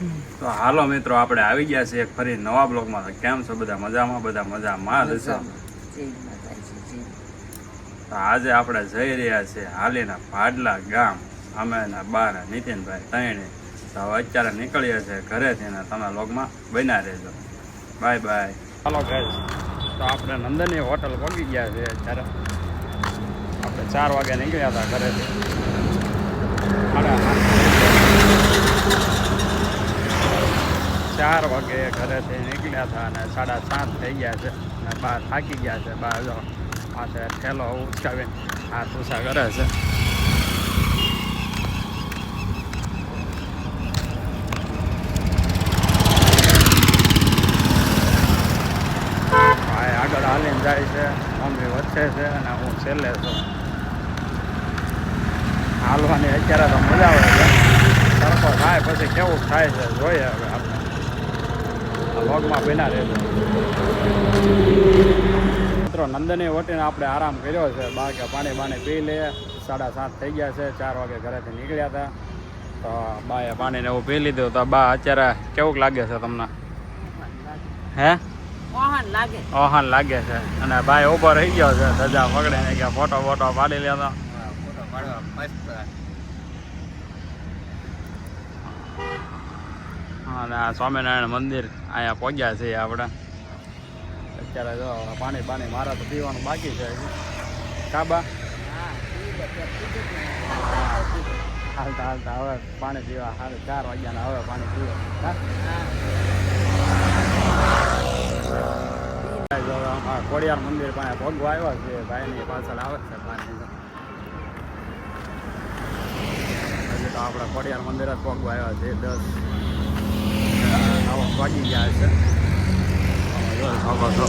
તો હાલો મિત્રો, આપણે આવી ગયા છીએ ફરી નવા બ્લોગમાં. કેમ છો? બધા મજામાં? બધા મજામાં? જય તો આજે આપણે જઈ રહ્યા છીએ હાલીના ભાડલા ગામ. અમેના ને બા ને નીતિનભાઈ ત્રણે તો અત્યારે નીકળીએ છીએ ઘરેથી ને તમે લોગમાં બન્યા રહેજો. Bye bye. હાલો ગાઈસ તો આપણે નંદનની હોટલ પહોંચી ગયા છે અત્યારે. આપણે ચાર વાગે નીકળ્યા હતા ઘરેથી. ચાર વાગે ઘરેથી નીકળ્યા હતા અને સાડા સાત થઈ ગયા છે. અને બા થાકી ગયા છે. બા જો માથે ઠેલો ઉચકાવીને આ તુસા કરે છે. ભાઈ આગળ હાલીને જાય છે. મમ્મી વચ્ચે છે અને હું છેલ્લે છું. હાલવાની અત્યારે તો મજા આવે છે. સરખો થાય પછી કેવું થાય છે? જોઈએ હવે. આપણે આ રહે મિત્રો નંદની વટીને આપણે આરામ કર્યો છે. બાકી પાણી બાણી પી લઈએ સાડા સાત થઈ ગયા છે. ચાર વાગે ઘરેથી નીકળ્યા હતા. તો બાએ પાણીને એવું પી લીધું. તો બા અત્યારે કેવું લાગે છે તમને? હે? ઓહન લાગે. છે. અને ભાઈ ઊભો રહી ગયો છે. ધજા પકડીને કે ફોટો ફોટો પાડી લેતો અને આ સ્વામિનારાયણ મંદિર અહીંયા પહોંચ્યા છીએ આપણે અત્યારે જો પાણી પાણી મારા તો પીવાનું બાકી છે હજી કાબા હા ઈ બધે કીધું ને. હાલતા હાલતા હવે પાણી પીવા હાલ ચાર વાગ્યાના હવે પાણી પીવા હા હા ભાઈ જો અમારા ખોડિયાર મંદિર પાસે ભોગવા આવ્યા છે ભાઈની પાછળ આવે છે પાણી હજી તો આપણે ખોડિયાર મંદિર જ ભોગવા આવ્યા છે દસ નવ વાગી ગયા છે જો ખબર છો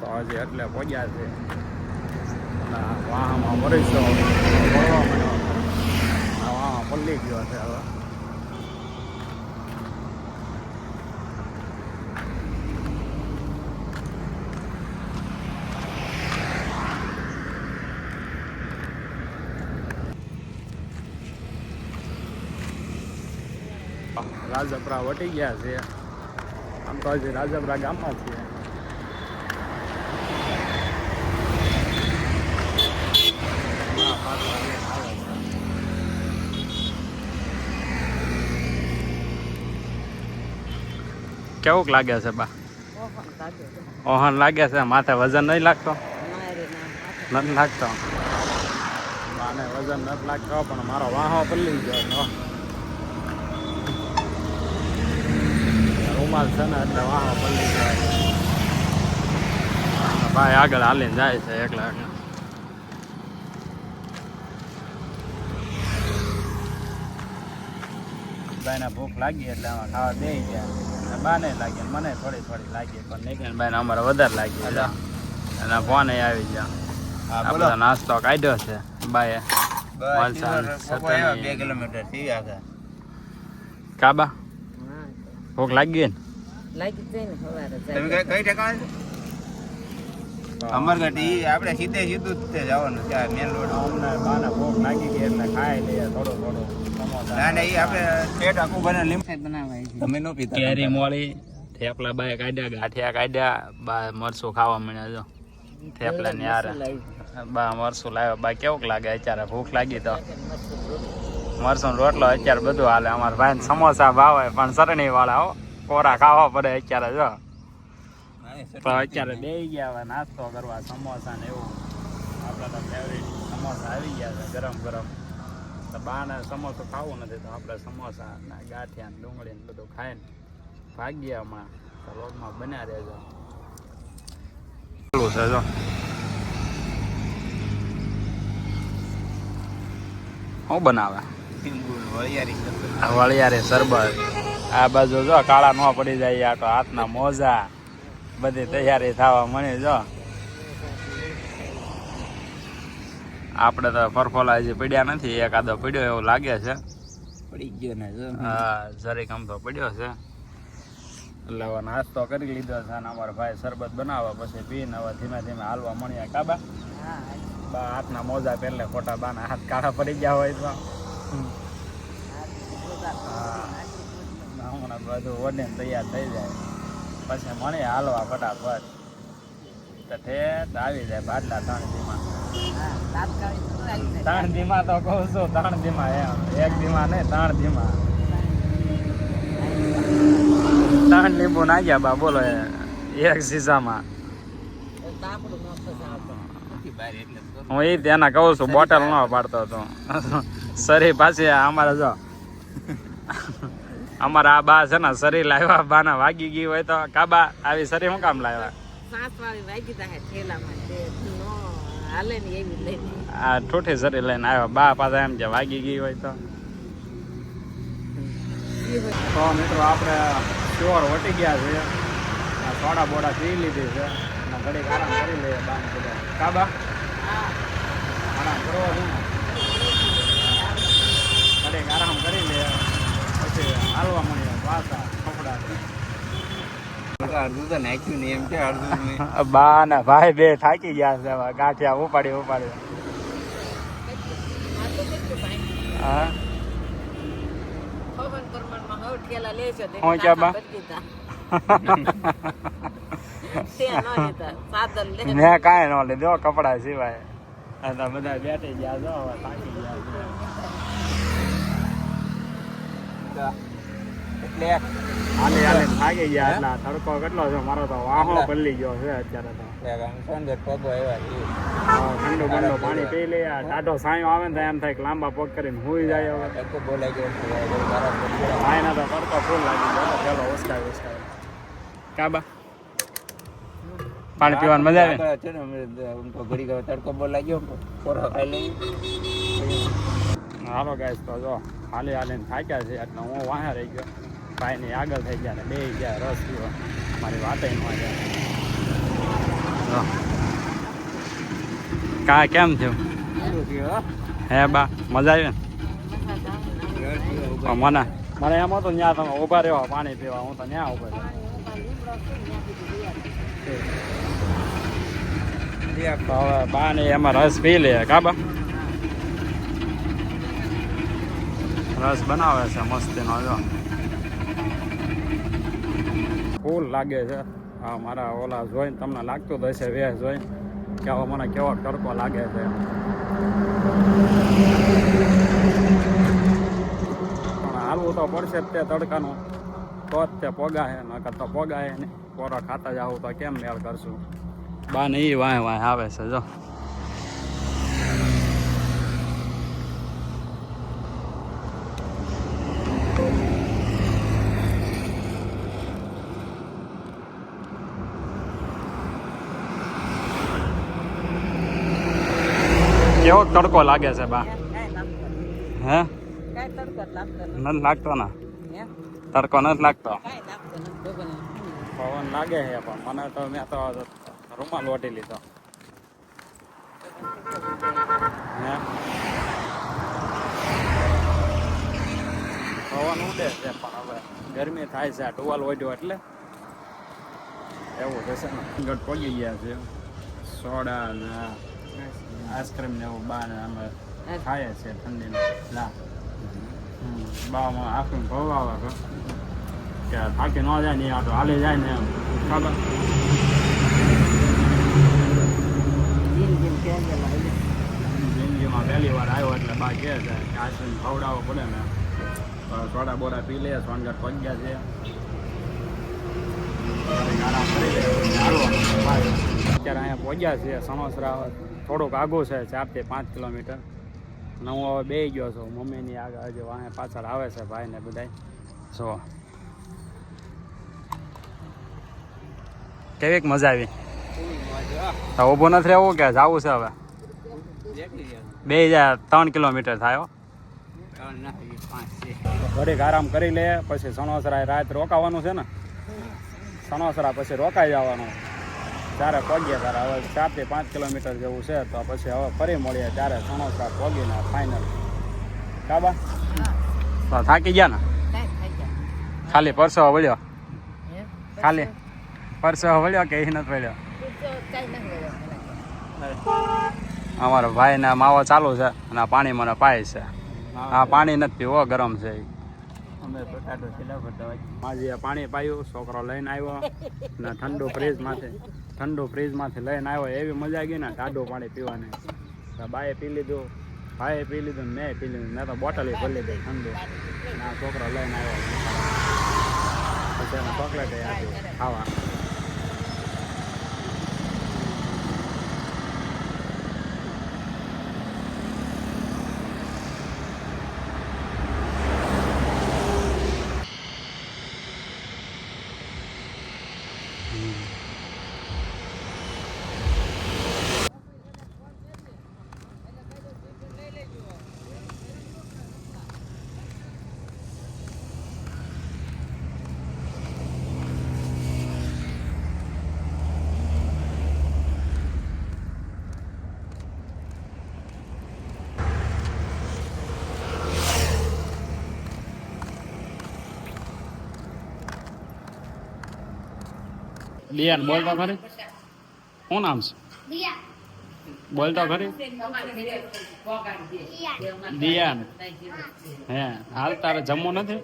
તો હજી એટલે પહોંચ્યા છે અને આ વાહમાં ભરીશો ભરવા માંડ્યો આ વાહ પલ્લી ગયો છે હવે રાજપરા વટી ગયા છે. આમ તો હજી રાજપરા ગામમાં છીએ. કેવુંક લાગે છે બા. ઓહન લાગે છે. માથે વજન નહીં લાગતો? નથી લાગતો? માને વજન નથી લાગતો પણ મારો વાહો પલ્લી ગયો તો રૂમાલ છે ને એટલે વાહ પલ્લી જાય. ભાઈ આગળ હાલીને જાય છે એકલા એકલા. ભાઈને ભૂખ લાગી એટલે આમાં ખાવા દે ગયા. બાને લાગી મને થોડી થોડી લાગી પણ નીકળીને ભાઈને અમારે વધારે લાગી અને ફોન આવી ગયા. આ બધો નાસ્તો કાઢ્યો છે બાએ. કાબા? ભૂખ લાગી ગઈ ને લાગી જાય ને સવારે તમે કઈ ઠેકાણ અમરગઢ આપણે સીધે સીધું જ તે જવાનું છે મેન રોડ અમને બાને ભૂખ લાગી ગયા એટલે ખાઈ લઈએ થોડો થોડો ના ના એ આપણે પેટ આખું બને લીમ બનાવાય છે. તમે નો પીતા કેરી મોળી થેપલા બાય કાઢ્યા ગાંઠિયા કાઢ્યા બા મરસું ખાવા મળ્યા જો. થેપલા ને હારે. બા મરસું લાવ્યો બા કેવું લાગે અત્યારે? ભૂખ લાગી તો. મરસું ને રોટલો અત્યારે બધું હાલે. અમારા ભાઈ સમોસા ભાવે પણ સરણી વાળા હો. કોરા ખાવા પડે અત્યારે જો પણ અત્યારે બે ગયા હવે નાસ્તો કરવા સમોસા ને એવું આપણા તો ફેવરિટ સમોસા આવી ગયા છે ગરમ ગરમ તો બાને સમોસું ખાવું નથી તો આપણે સમોસા ને ગાંઠિયા ને ડુંગળી ને બધું ખાઈને ભાગ્યામાં તો લોગમાં બન્યા રહેજો ચાલુ છે જો શું બનાવે આ વળિયારી શરબત આ બાજુ જો કાળા ન પડી જાય આ તો હાથના મોજા બધી તૈયારી થવા મળી જો. આપણે તો ફરફોલા હજી પડ્યા નથી એકાદો પડ્યો એવું લાગે છે. પડી ગયો ને જો. હા જરીક આમ તો પડ્યો છે. એટલે હવે નાસ્તો કરી લીધો છે અને અમારા ભાઈ શરબત બનાવવા પછી પીને હવે ધીમે ધીમે હાલવા મળ્યા કાબા હા બા હાથના મોજા પહેલે ખોટા બાના હાથ કાળા પડી ગયા હોય તો. હા. બધું ઓડીને તૈયાર થઈ જાય. પછી મને હાલવા ફટાફટ. તો ઠેઠ આવી જાય બાટલા ત્રણ જાય. ત્રણ ધીમા તો કહું છું, ત્રણ ધીમા એમ. એક ધીમા નહીં, ત્રણ ધીમા. ત્રણ લીંબુ નાખ્યા બા, બોલો એક સીસામાં. હું એ તેના કહું છું, બોટલ ન પાડતો હતો સરી પાછી અમારે જો. અમારા આ બા છે ને શરીર લાવ્યા બાના વાગી ગઈ હોય તો કાબા આવી શરીર શું કામ લાવ્યા? નો ને આ ઠૂઠી શરીર લઈને આવ્યા. બા પાછા એમ કે વાગી ગઈ હોય તો. તો મિત્રો આપણે ચોર વટી ગયા છે. સોડા બોડા પી લીધી છે. ઘડીક આરામ કરી લઈએ બાન કાબા? હા. આરામ કરવો છે ને ઘડીક આરામ કરી લઈએ પછી હાલવા મળીએ પાછા કપડા અડધું તો નાખ્યું ને એમ અડધું બા ના ભાઈ બે થાકી ગયા છે ગાંઠિયા ઉપાડી ઉપાડી હા? મેં કાંઈ ન લીધો કપડા સિવાય. તો બધા બેઠી ગયા છો હવે થાકી ગયા એટલે હાલી હાલી થાકી ગયા એટલે તડકો કેટલો છે? મારો તો વાહો પલ્લી ગયો છે અત્યારે તો. સંદર પગો છે. હા, ઠંડુ પાણી પી લે આ ટાઢો સાયો આવે ને એમ થાય કે લાંબા પગ કરીને હુઈ જાય હવે. તડકો બોલાઈ ગયો તો તડકો ફૂલ લાગી ગયો. તો પેલો ઉસકાય ઉસકાય કાબા પાણી પીવાની મજા આવે? છે ને તો ઘડી ગયો તડકો બોલાઈ ગયો કોરો ખાઈ લઈ હાલો ગાઈસ તો જો હાલી હાલીને થાક્યા છે એટલે હું વાહે રહી ગયો. ભાઈની આગળ થઈ ગયા ને બે ગયા રસ પીવો મારી વાતે ન જાય કા કેમ થયું? હે? બા મજા આવી ને? મને. મને એમ હતું ત્યાં તમે ઊભા રહેવા પાણી પીવા. હું તો ત્યાં ઊભા રહ્યો. તો હવે બા ને એમાં રસ પી લે કાબા રસ બનાવે છે મસ્તીનો જો. ફૂલ લાગે છે. હા, મારા ઓલા જોઈને તમને લાગતું જ હશે, વેહ જોઈને. કે મને કેવો તડકો લાગે છે. પણ હાલવું તો પડશે જ તે તડકાનું. તો જ તે પોગાય નકર તો પોગાય ને પોરો ખાતા જાવું તો કેમ મેળ કરશું? બા ને વાંહે વાંહે આવે છે, જો. કેવો તડકો લાગે છે બા. હે? કાંઈ તડકો જ લાગતો નથી. લાગતો ને? તડકો નથી લાગતો. પવન લાગે છે પણ મને તો મેં તો રૂમાલ ઓટી લીધો. હે? પવન ઉડે છે પણ હવે ગરમી થાય છે આ ટુવાલ ઓઢ્યો એટલે. એવું થશે ને? ગટ પગી ગયા છે. સોડા ને આઈસ્ક્રીમ ને એવું બહાર અમે ખાઈએ છીએ ઠંડીમાં લા. બામાં આખું ભવાવે કે કે થાકી ન જાય ને આ તો હાલી જાય ને ખબર. જિંદગીમાં પહેલી વાર આવ્યો એટલે બા કહે છે કે આઈસ્ક્રીમ ખવડાવવો પડે ને સોડા બોડા પી લે સોનગઢ પગ્યા છે. અત્યારે અહીંયા પહોંચ્યા છે સણોસરા થોડુંક આગો છે ચારથી પાંચ કિલોમીટર. અને હું હવે બે ગયો છું. મમ્મીની આગળ હજી વાહે પાછળ આવે છે ભાઈ ને બધાય. જો કેવીક મજા આવી? ઊભું નથી રહેવું કે જવું છે હવે? બે હજાર ત્રણ કિલોમીટર થાય. ઘડીક આરામ કરી લે, પછી સણોસરા રાત રોકાવાનું છે ને? સણોસરા પછી રોકાઈ જવાનું. ત્યારે પગે ત્યારે હવે ચારથી પાંચ કિલોમીટર જેવું છે, તો પછી હવે ફરી મળીએ ત્યારે સણોસરા પહોંચીને ફાઇનલ કાબા. થાકી ગયા ને. ખાલી પરસો વળ્યો ખાલી પરસો વળ્યો કે એ નથી વળ્યો અમારો ભાઈ ને માવો ચાલુ છે અને પાણી મને પાય છે આ પાણી નથી પીવો, ગરમ છે ઈ. અમે બટાટો છેલ્લા ભરતા માજી પાણી પાયું, છોકરો લઈને આવ્યો ને ઠંડુ ઠંડો ઠંડુ ફ્રીજમાંથી લઈને આવ્યો. એવી મજા ગઈ ને ટાઢું પાણી પીવાની. બાએ પી લીધું, ભાઈએ પી લીધું મેં પી લીધું. મેં તો બોટલ ભરી લીધી, ઠંડુ. ના છોકરો લઈને આવ્યો. પછી ચોકલેટ આપી ખાવા. દિયાન બોલતો ખરી. શું નામ છે? બોલતો ખરી. દિયાન હે હાલ તારે જમવું નથી?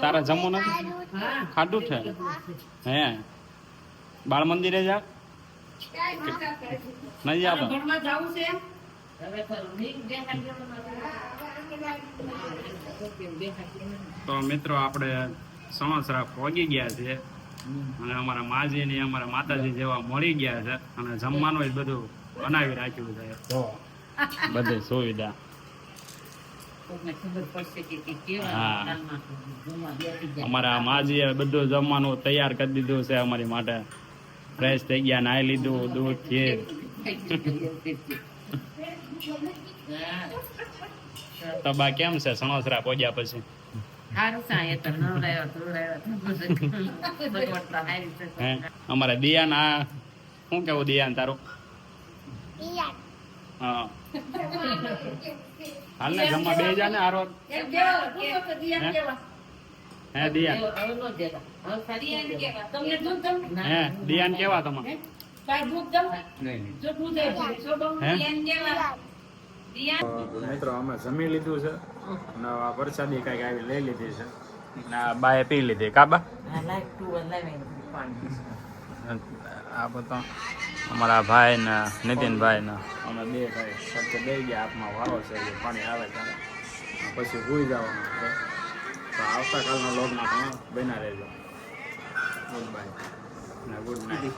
તારે જમવું નથી? ખાધું છે. હે. બાળ મંદિરે જા. નથી જતો? તો મિત્રો આપણે સમસરા પહોંચી ગયા છીએ. અને અમારા માજી ને અમારા માતાજી જેવા મળી ગયા છે અને જમવાનું જ બધું બનાવી રાખ્યું છે. બધે સુવિધા. હા. અમારા માજીએ બધું જમવાનું તૈયાર કરી દીધું છે અમારી માટે. ફ્રેશ થઈ ગયા નાઈ લીધું દૂધ ખીર તબા કેમ છે? સણોસરા પહોંચ્યા પછી? અમારા દિયાન આ શું કેવું દિયાન તારું? હા. હાલ ને જમવા બે જા ને આરો હે? દિયાન? હે દિયાન કેવા તમે મિત્રો, અમે જમી લીધું છે. અને આ વરસાદી કંઈક આવી લઈ લીધી છે. ને બાએ પી લીધી કાબા આ બધો અમારા ભાઈ ને નીતિનભાઈ ને અમે બે ભાઈ સાથે બે ગયા, હાથમાં વાળો છે પાણી આવે ત્યારે. પછી ભૂઈ જવાનું છે. તો આવતાકાલના લોગમાં તમે બના રહેજો. Good bye good night